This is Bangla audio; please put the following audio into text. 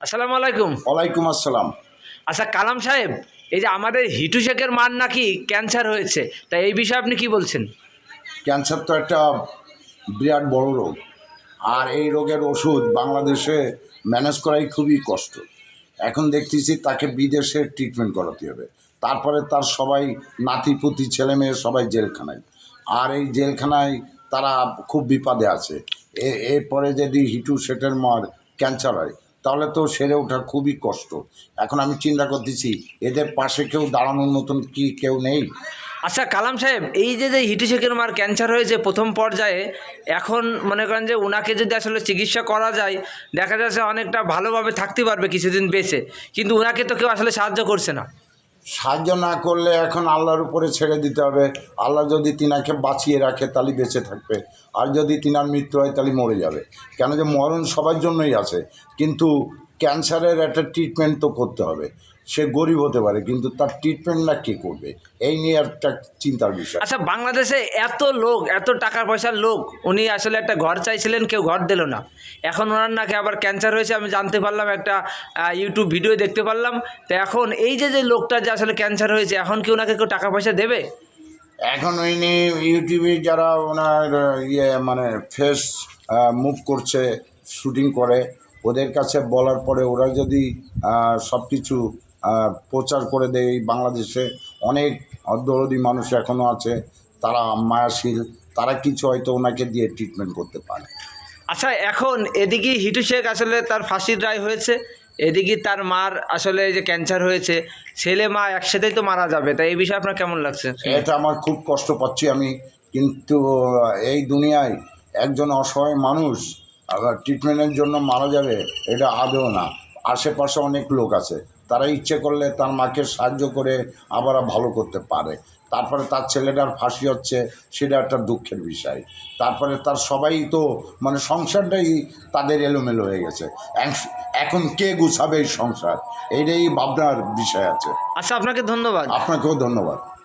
আসসালামু আলাইকুম। ওয়ালাইকুম আসসালাম। আচ্ছা কালাম সাহেব এই যে আমাদের হিটু শেখের মার নাকি ক্যান্সার হয়েছে? তা এই বিষয়ে আপনি কি বলছেন? ক্যান্সার তো একটা বিরাট বড় রোগ। আর এই রোগের ওষুধ বাংলাদেশে ম্যানেজ করাই খুবই কষ্ট। এখন দেখতেছি তাকে বিদেশে ট্রিটমেন্ট করাতে হবে। তারপরে তার সবাই নাতিপুতি ছেলে মেয়ে সবাই জেলখানায়। আর এই জেলখানায় তারা খুব বিপদে আছে। এ- এরপরে যদি হিটু শেটের মার ক্যান্সার হয় তাহলে তো সেরে ওঠা খুবই কষ্ট। এখন আমি চিন্তা করতেছি, এদের পাশে কেউ দাঁড়ানোর মতন কি কেউ নেই? আচ্ছা কালাম সাহেব, এই যে যে হিটিশেকের মার ক্যান্সার হয়েছে প্রথম পর্যায়ে, এখন মনে করেন যে ওনাকে যদি আসলে চিকিৎসা করা যায়, দেখা যাচ্ছে অনেকটা ভালোভাবে থাকতে পারবে কিছুদিন বেঁচে, কিন্তু ওনাকে তো কেউ আসলে সাহায্য করছে না। সাহায্য না করলে এখন আল্লাহর উপরে ছেড়ে দিতে হবে। আল্লাহ যদি তিনাকে বাঁচিয়ে রাখে, তাহলে বেঁচে থাকবে। আর যদি তিনার মৃত্যু হয়, তাহলে মরে যাবে। কেন যে মরণ সবার জন্যই আছে। কিন্তু ক্যান্সারের একটা ট্রিটমেন্ট তো করতে হবে। সে গরিব হতে পারে কিন্তু তার ট্রিটমেন্ট না কে করবে? এই নিয়ে একটা চিন্তার বিষয়। আচ্ছা বাংলাদেশে এত লোক এত টাকা পয়সার লোক উনি আসলে একটা ঘর চাইছিলেন কেউ ঘর দিল না। এখন ওনার নাকি আবার ক্যান্সার হয়েছে আমি জানতে পারলাম একটা ইউটিউব ভিডিও দেখতে পারলাম। তো এখন এই যে যে লোকটা যে আসলে ক্যান্সার হয়েছে এখন কি ওনাকে কেউ টাকা পয়সা দেবে? এখন ওই নিয়ে ইউটিউবে যারা ওনার ইয়ে মানে ফেস মুভ করছে শুটিং করে ওদের কাছে বলার পরে ওরা যদি সব কিছু প্রচার করে দেয় এই বাংলাদেশে অনেক দরদি মানুষ এখনও আছে তারা মায়াশীল তারা কিছু হয়তো ওনাকে দিয়ে ট্রিটমেন্ট করতে পারে। আচ্ছা এখন এদিকে হিটু শেখ আসলে তার ফাঁসির রায় হয়েছে এদিকে তার মার আসলে যে ক্যান্সার হয়েছে ছেলে মা একসাথেই তো মারা যাবে তাই এই বিষয়ে আপনার কেমন লাগছে? এটা আমার খুব কষ্ট পাচ্ছি আমি কিন্তু এই দুনিয়ায় একজন অসহায় মানুষ আবার ট্রিটমেন্টের জন্য মারা যাবে এটা আদৌ না। আশেপাশে অনেক লোক আছে। তারা ইচ্ছে করলে তার মাকে সাহায্য করে আবার ভালো করতে পারে। তারপরে তার ছেলেটার ফাঁসি হচ্ছে সেটা একটা দুঃখের বিষয়। তারপরে তার সবাই তো মানে সংসারটাই তাদের এলোমেলো হয়ে গেছে। এখন কে গুছাবে এই সংসার? এইটাই ভাবনার বিষয় আছে। আচ্ছা আপনাকে ধন্যবাদ। আপনাকেও ধন্যবাদ।